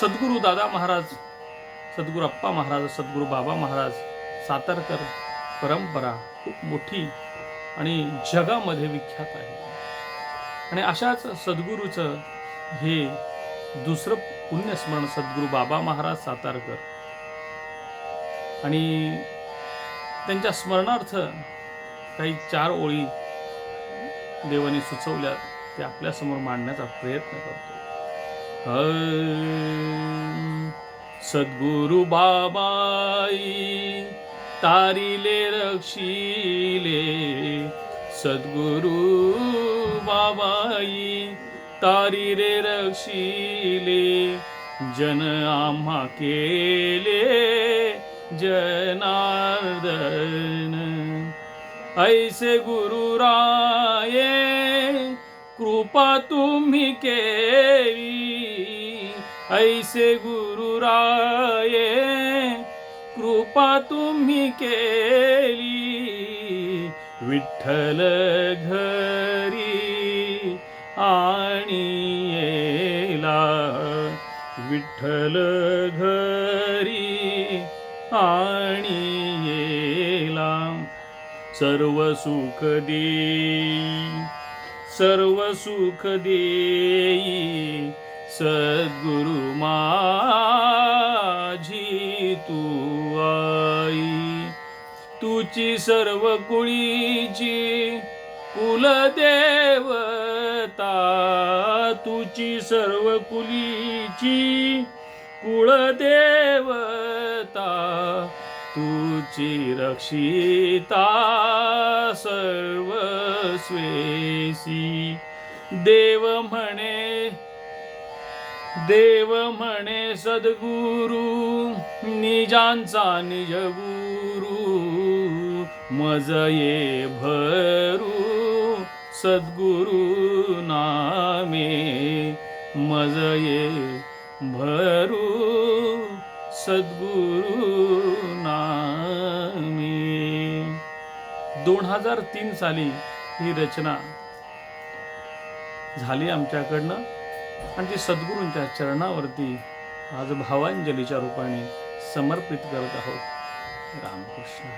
सद्गुरू दादा महाराज सद्गुरू अप्पा महाराज सद्गुरू बाबा महाराज सातारकर परंपरा खूप मोठी आणि जगामध्ये विख्यात आहे. आणि अशाच सद्गुरूचं हे दुसरं पुण्यस्मरण सद्गुरू बाबा महाराज सातारकर आणि त्यांच्या स्मरणार्थ काही चार ओळी देवाने सुचवल्या ते आपल्यासमोर मांडण्याचा प्रयत्न करतो सद्गुरु बाबाई तारिले रक्षिले। सद्गुरु बाबाई तारिले रक्षिले। जन आम्हा केले जनार्दन। ऐसे गुरुराये कृपा तुम्ही केली। ऐसे गुरुराये कृपा तुम्ही केली. विठ्ठल घरी आणि येला. विठ्ठल घरी आणि येला. सर्व सुख देई सर्व सुख देई. सद्गुरु माझी तू आई. तुची सर्व कुळीची कुलदेवता तुची सर्व कुलीची कुळदेवता तुची रक्षिता सर्व स्वेसी देव म्हणे देव म्हणे सद्गुरु निजांचा निज गुरु मज ये भरू सद्गुरु नामे मज ये भरू सद्गुरु नामे. दोन हजार तीन साली ही रचना झाली आमच्याकडनं. आणि ती सद्गुरूंच्या चरणावरती आज भावांजलीच्या रूपाने समर्पित करत आहोत. रामकृष्ण